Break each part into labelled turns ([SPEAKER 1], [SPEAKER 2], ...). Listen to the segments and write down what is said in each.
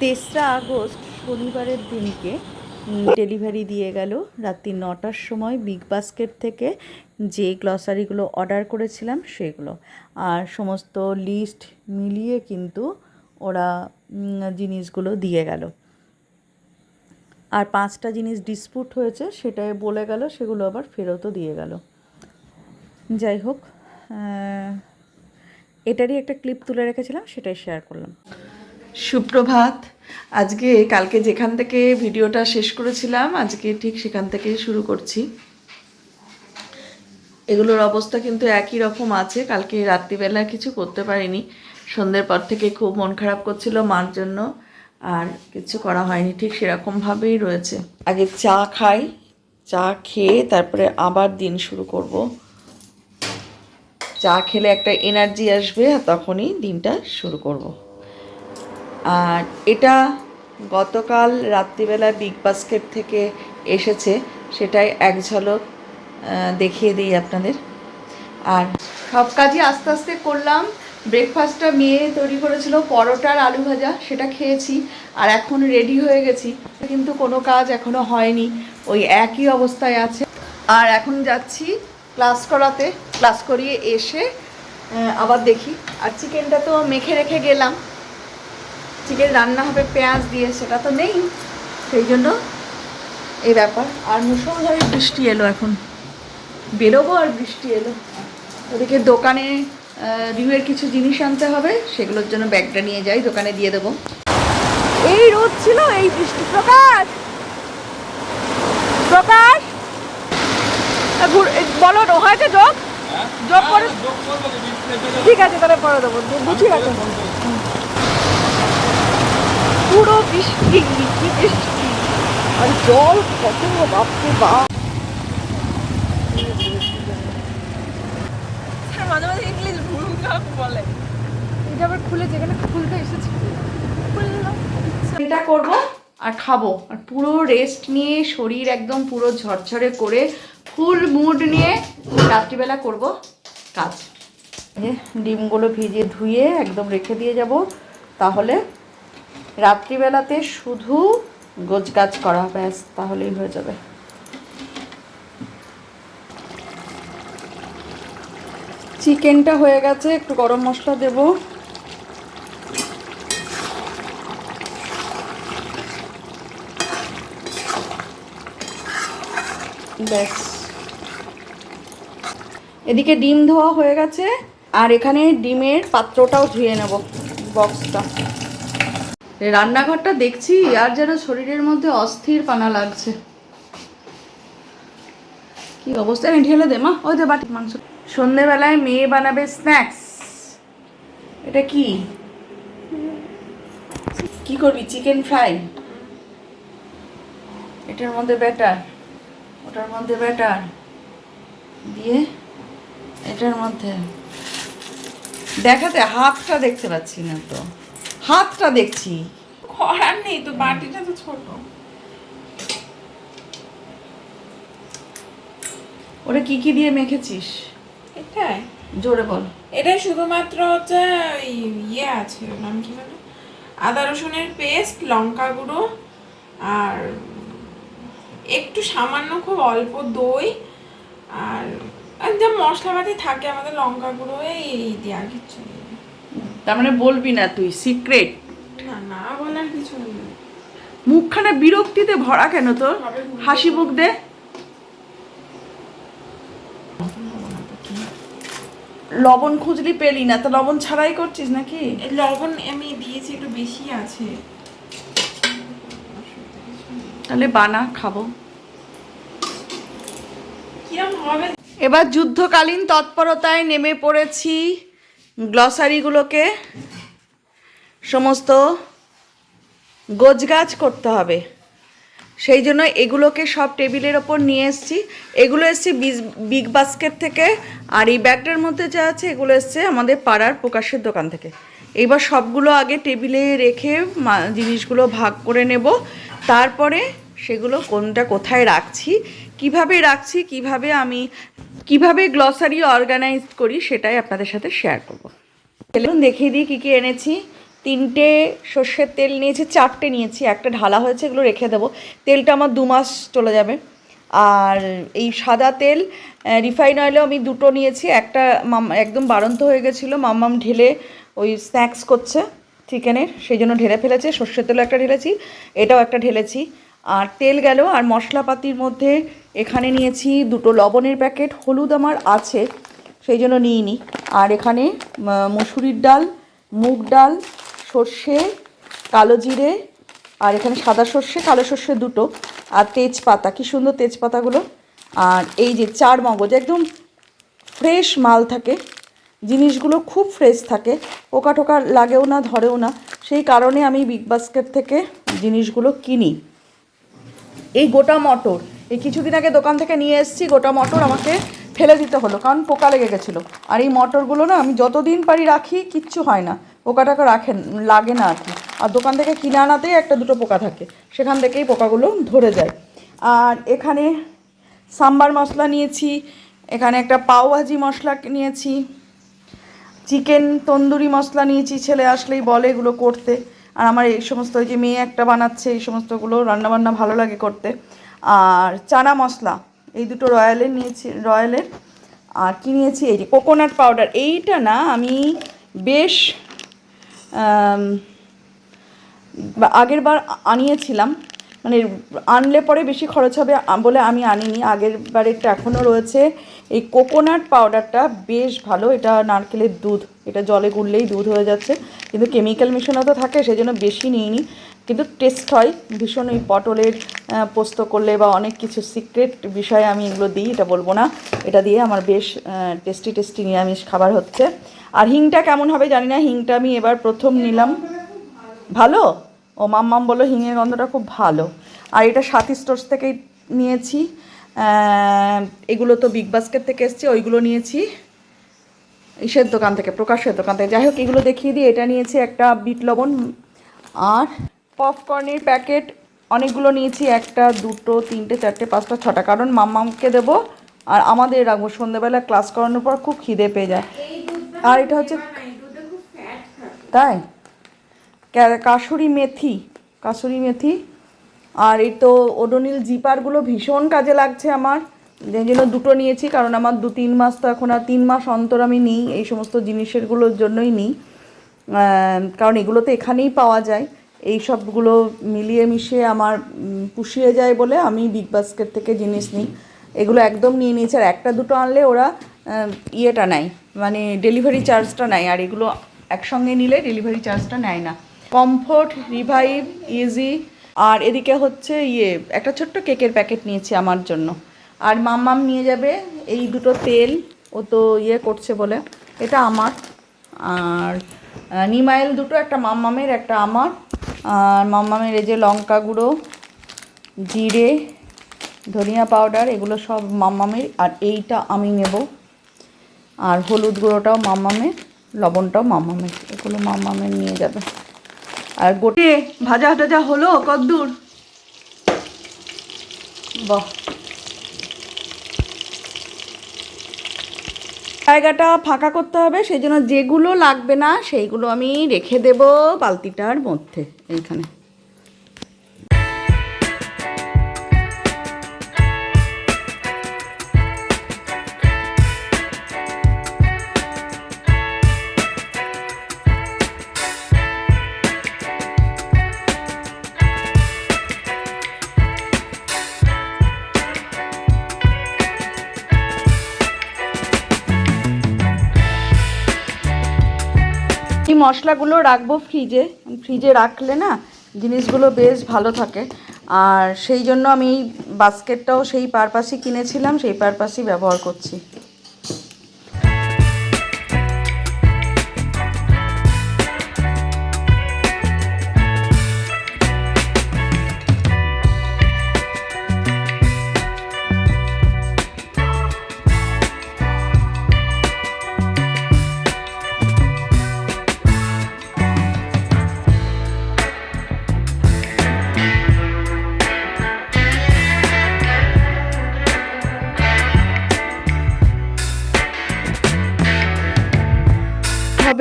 [SPEAKER 1] তেসরা আগস্ট শনিবারের দিনকে ডেলিভারি দিয়ে গেল। রাত্রি নটার সময় বিগ বাস্কেট থেকে যে গ্লসারিগুলো অর্ডার করেছিলাম সেগুলো। আর সমস্ত লিস্ট মিলিয়ে কিন্তু ওরা জিনিসগুলো দিয়ে গেল। আর পাঁচটা জিনিস ডিসপুট হয়েছে, সেটাই বলে গেল, সেগুলো আবার ফেরতও দিয়ে গেল। যাই হোক এটারই একটা ক্লিপ তুলে রেখেছিলাম, সেটাই শেয়ার করলাম।
[SPEAKER 2] সুপ্রভাত। আজকে কালকে যেখান থেকে ভিডিওটা শেষ করেছিলাম, আজকে ঠিক সেখান থেকে শুরু করছি। এগুলোর অবস্থা কিন্তু একই রকম আছে। কালকে রাত্রিবেলা কিছু করতে পারিনি। সন্ধ্যের পর থেকে খুব মন খারাপ করছিল মার জন্য, আর কিছু করা হয়নি। ঠিক সেরকমভাবেই রয়েছে। আগে চা খাই, চা খেয়ে তারপরে আবার দিন শুরু করব। চা খেলে একটা এনার্জি আসবে, আর তখনই দিনটা শুরু করব। আর এটা গতকাল রাত্রিবেলা বিগ বাস্কেট থেকে এসেছে, সেটাই এক ঝলক দেখিয়ে দিই আপনাদের। আর সব কাজই আস্তে আস্তে করলাম। ব্রেকফাস্টটা মেয়ে তৈরি করেছিল, পরোটার আলু ভাজা, সেটা খেয়েছি, আর এখন রেডি হয়ে গেছি, কিন্তু কোনো কাজ এখনও হয়নি, ওই একই অবস্থায় আছে। আর এখন যাচ্ছি ক্লাস করাতে ক্লাস করিয়ে এসে আবার দেখি। আর চিকেনটা তো মেখে রেখে গেলাম। চিকেন রান্না হবে পেঁয়াজ দিয়ে সেটা তো নেই। সেই জন্য এই ব্যাপার। আর মুসলধারে বৃষ্টি এলো এখন। বেরোবো আর বৃষ্টি এলো। ওদিকে দোকানে রিউয়ের কিছু জিনিস আনতে হবে সেগুলোর জন্য ব্যাগটা নিয়ে যাই দোকানে দিয়ে দেবো। এই রোদ ছিল এই বৃষ্টি। প্রকাশ! প্রকাশ! বলো হয়েছে যোগ যোগ করে। ঠিক আছে তাহলে পরে দেবো। বুঝি রাখো পুরো বৃষ্টি কি বৃষ্টি। আর জল কত বাপরে বাপ।
[SPEAKER 3] মাঝে মাঝে ইংলিশ ভুল বলে। এটা আবার খুলে যেখানে খুলতে এসেছি। খুললাম।
[SPEAKER 2] এটা করব আর খাব। আর পুরো রেস্ট নিয়ে শরীর একদম পুরো ঝরঝরে করে ফুল মুড নিয়ে রাত্রিবেলা করব কাজ। ডিমগুলো ভিজিয়ে ধুয়ে একদম রেখে দিয়ে যাব। তাহলে রাত্রিবেলাতে শুধু গোছ গাছ করা ব্যাস, তাহলেই হয়ে যাবে। চিকেনটা হয়ে গেছে, একটু গরম মশলা দেবো। এদিকে ডিম ধোয়া হয়ে গেছে, আর এখানে ডিমের পাত্রটাও ধুয়ে নেব বক্সটা রান্নাঘরটা দেখছি, আর যেন শরীরের মধ্যে অস্থির পানা লাগছে। কি অবস্থা? এনে ঢেলে দে মা। ওই দে বাটি মাংস। সন্ধেবেলায় মেয়ে বানাবে স্ন্যাক্স। এটা কি? কি করবি? Chicken fry? এটার মধ্যে ব্যাটার। ওটার মধ্যে ব্যাটার। দিয়ে এটার মধ্যে। দেখাতে হাতটা দেখতে পাচ্ছি না তো। হাতটা দেখছি।
[SPEAKER 3] করার নেই তো বাটিটা তো ছোট।
[SPEAKER 2] ওটা কি কি দিয়ে মেখেছিস?
[SPEAKER 3] এটাই।
[SPEAKER 2] জোরে বল।
[SPEAKER 3] এটা শুধুমাত্র হচ্ছে ইয়ে আছে নাম কি বলে? আদা রসুনের পেস্ট লঙ্কা গুঁড়ো আর একটু সামান্য খুব অল্প দই আর যা মশলাপাতি থাকে আমাদের লঙ্কা গুঁড়ো এই এই দিয়ে আর কিচ্ছু নেই
[SPEAKER 2] তার মানে বলবি না তুই সিক্রেট
[SPEAKER 3] না না বলার কিছু নেই।
[SPEAKER 2] মুখখানা বিরক্তিতে ভরা কেন তোর? হাসি মুখ দে। লবণ খুঁজলি পেলি না তো লবণ ছাড়াই করছিস নাকি?
[SPEAKER 3] লবণ আমি দিয়েছি একটু বেশি আছে।
[SPEAKER 2] তাহলে বানা খাব।
[SPEAKER 3] হবে?
[SPEAKER 2] এবার যুদ্ধকালীন তৎপরতায় নেমে পড়েছি। গ্লসারিগুলোকে সমস্ত গোছগাছ করতে হবে। সেই জন্য এগুলোকে সব টেবিলের ওপর নিয়ে এসেছি। এগুলো এসছে বিগ বাস্কেট থেকে, আর এই ব্যাগটার মধ্যে যা আছে এগুলো এসছে আমাদের পাড়ার প্রকাশের দোকান থেকে। এইবার সবগুলো আগে টেবিলে রেখে জিনিসগুলো ভাগ করে নেব। তারপরে সেগুলো কোনটা কোথায় রাখছি, কীভাবে রাখছি, কীভাবে আমি কীভাবে গ্লসারি অর্গানাইজ করি সেটাই আপনাদের সাথে শেয়ার করব। চলুন দেখিয়ে দিই কী কী এনেছি। তিনটে সর্ষের তেল নিয়েছি, চারটে নিয়েছি, একটা ঢালা হয়েছে, এগুলো রেখে দেবো। তেলটা আমার দু মাস চলে যাবে। আর এই সাদা তেল রিফাইন অয়েলও আমি দুটো নিয়েছি, একটা মাম, একদম বাড়ন্ত হয়ে গেছিল, মাম্মাম ঢেলে ওই স্ন্যাক্স করছে চিকেনের, সেই জন্য ঢেলে ফেলেছে। সর্ষের তেলও একটা ঢেলেছি, এটাও একটা ঢেলেছি। আর তেল গেল, আর মশলাপাতির মধ্যে এখানে নিয়েছি দুটো লবণের প্যাকেট, হলুদ আমার আছে, সেই জন্য নিইনি। আর এখানে মসুরির ডাল, মুগ ডাল, সর্ষে, কালো জিরে, আর এখানে সাদা সর্ষে, কালো সর্ষে দুটো, আর তেজপাতা, কি সুন্দর তেজপাতাগুলো। আর এই যে চার মগজ, একদম ফ্রেশ মাল থাকে, জিনিসগুলো খুব ফ্রেশ থাকে, পোকা টোকা লাগেও না, ধরেও না, সেই কারণে আমি বিগ বাস্কেট থেকে জিনিসগুলো কিনি। এই গোটা মটর এই কিছুদিন আগে দোকান থেকে নিয়ে এসেছি, গোটা মটর আমাকে ফেলে দিতে হলো, কারণ পোকা লেগে গেছিল। আর এই মটরগুলো না আমি যতদিন পারি রাখি, কিচ্ছু হয় না। পোকা টাকা রাখেন লাগে না আর কি। আর দোকান থেকে কিনে আনাতেই একটা দুটো পোকা থাকে, সেখান থেকেই পোকাগুলো ধরে যায়। আর এখানে সাম্বার মশলা নিয়েছি, এখানে একটা পাও ভাজি মশলা নিয়েছি, চিকেন তন্দুরি মশলা নিয়েছি, ছেলে আসলেই বলে এগুলো করতে। আর আমার এই সমস্ত ওই যে মেয়ে একটা বানাচ্ছে, এই সমস্তগুলো রান্নাবান্না ভালো লাগে করতে। আর চানা মশলা, এই দুটো রয়্যালের নিয়েছি রয়্যালের আর কি নিয়েছি? এই যে কোকোনাট পাউডার এইটা না আমি বেশ আগের বার আনিয়েছিলাম। মানে আনলে পরে বেশি খরচ হবে বলে আমি আনিনি। আগের বারেরটা এখনও রয়েছে। এই কোকোনাট পাউডারটা বেশ ভালো। এটা নারকেলের দুধ। এটা জলে গুললেই দুধ হয়ে যাচ্ছে। কিন্তু কেমিক্যাল মেশানো তো থাকে সেই জন্য বেশি নিইনি। কিন্তু টেস্ট হয়, ভীষণ ওই পটলের পোস্ত করলে বা অনেক কিছু সিক্রেট বিষয়ে আমি এগুলো দিই, এটা বলব না। এটা দিয়ে আমার বেশ টেস্টি টেস্টি নিরামিষ খাবার হচ্ছে। আর হিংটা কেমন হবে জানি না, হিংটা আমি এবার প্রথম নিলাম। ভালো? ও মাম্মাম বলল হিঙের গন্ধটা খুব ভালো। আর এটা সাথী স্টোর্স থেকেই নিয়েছি। এগুলো তো বিগ বাস্কেট থেকে এসছে, ওইগুলো নিয়েছি। ইসের দোকান থেকে, প্রকাশের দোকান থেকে। যাই হোক, এগুলো দেখিয়ে দিই। এটা নিয়েছি একটা বিট লবণ। আর পপকর্নের প্যাকেট, অনেকগুলো নিয়েছি, একটা, দুটো, তিনটে, চারটে, পাঁচটা, ছটা। কারণ মাম্মামকে দেবো আর আমাদের রাখব। সন্ধ্যেবেলা ক্লাস করানোর পর খুব খিদে পেয়ে যায়। আর এটা হচ্ছে তাই? কাসুরি মেথি কাসুরি মেথি। আর এই তো ওডোনিল জিপারগুলো ভীষণ কাজে লাগছে আমার। যে জন্য দুটো নিয়েছি, কারণ আমার দু, তিন মাস তো এখন আর তিন মাস অন্তর আমি নিই। এই সমস্ত জিনিসেরগুলোর জন্যই নিই। কারণ এগুলো তো এখানেই পাওয়া যায়। এই সবগুলো মিলিয়ে মিশিয়ে আমার পুষিয়ে যায় বলে আমি বিগ বাস্কেট থেকে জিনিস নিই। এগুলো একদম নিয়ে নিয়েছি আর একটা দুটো আনলে ওরা ইয়েটা নেয় মানে ডেলিভারি চার্জটা নেয় আর এগুলো একসঙ্গে নিলে ডেলিভারি চার্জটা নেয় না। কমফোর্ট রিভাইভ ইজি আর এদিকে হচ্ছে ইয়ে একটা ছোট্ট কেকের প্যাকেট নিয়েছি আমার জন্য। আর মাম্মাম নিয়ে যাবে এই দুটো তেল, ও তো ইয়ে করছে বলে। এটা আমার। আর নিমাইল দুটো, একটা মাম্মামের একটা আমার। আর মাম্মামের এই যে লঙ্কা গুঁড়ো, জিরে, ধনিয়া পাউডার, এগুলো সব মাম্মামের আর এইটা আমি নেব। আর হলুদ গুঁড়োটাও মাম্মামের লবণটাও মাম্মামের এগুলো মাম্মামের নিয়ে যাবে। আর গোটে ভাজা টাজা হলো কদ্দূর? বাহ! জায়গাটা ফাঁকা করতে হবে, সেই জন্য যেগুলো লাগবে না, সেইগুলো আমি রেখে দেব বালতিটার মধ্যে, এইখানে। মশলাগুলো রাখব ফ্রিজে ফ্রিজে রাখলে না জিনিসগুলো বেশ ভালো থাকে। আর সেই জন্য আমি বাস্কেটটাও সেই পারপাসই কিনেছিলাম, সেই পারপাসই ব্যবহার করছি।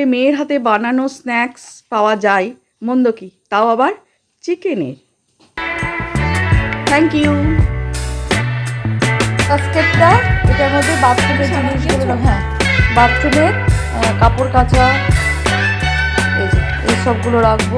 [SPEAKER 2] হবে মেয়ের হাতে বানানো স্ন্যাক্স পাওয়া যায়। মন্দ কি? তাও আবার চিকেনের। থ্যাংক ইউ বাস্কেটটা এটার মধ্যে বাথরুমের জিনিসগুলো। হ্যাঁ বাথরুমের কাপড় কাচা এই যে এই সবগুলো রাখব।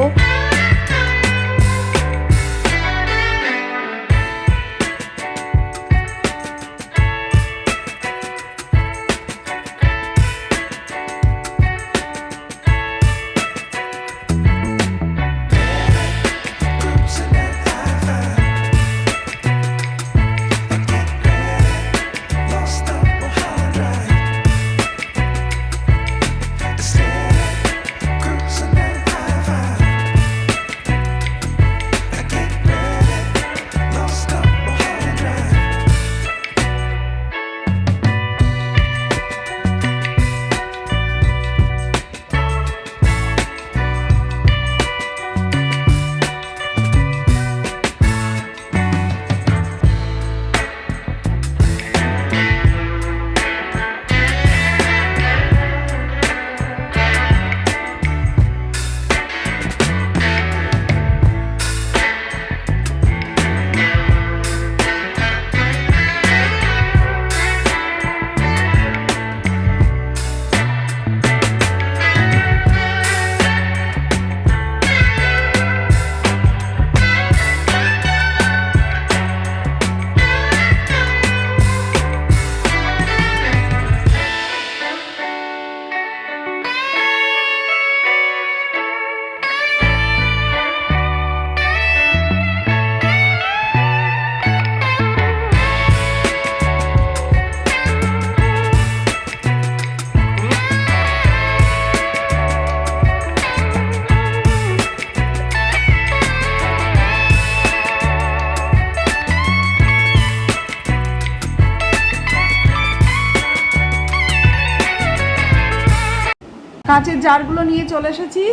[SPEAKER 2] কাঁচের জারগুলো নিয়ে চলে এসেছি।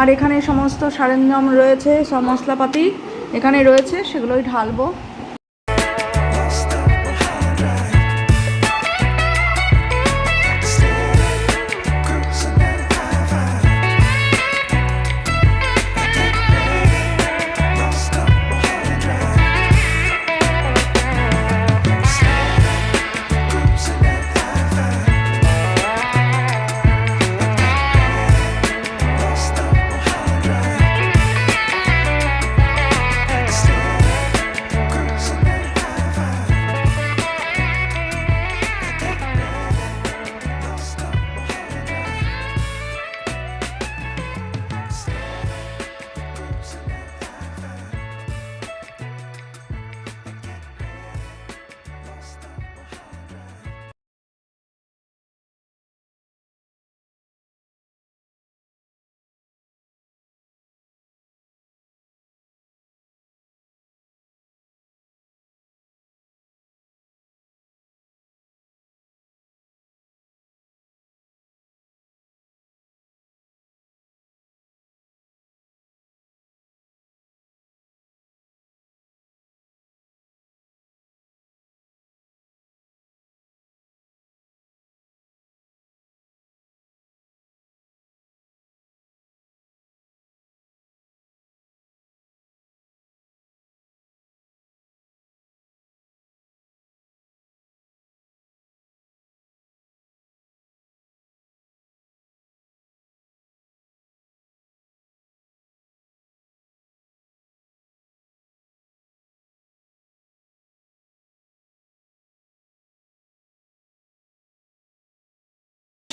[SPEAKER 2] আর এখানে সমস্ত সরঞ্জাম রয়েছে, সব মশলাপাতি এখানে রয়েছে, সেগুলোই ঢালবো।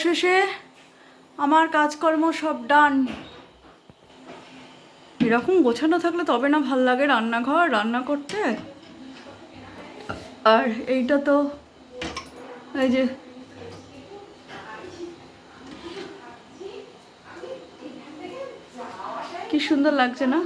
[SPEAKER 2] শেষে আমার কাজকর্ম সব ডান। এরকম গোছানো থাকলে তবে না ভালো লাগে রান্নাঘর, রান্না করতে। আর এইটা তো এই যে কি সুন্দর লাগছে না?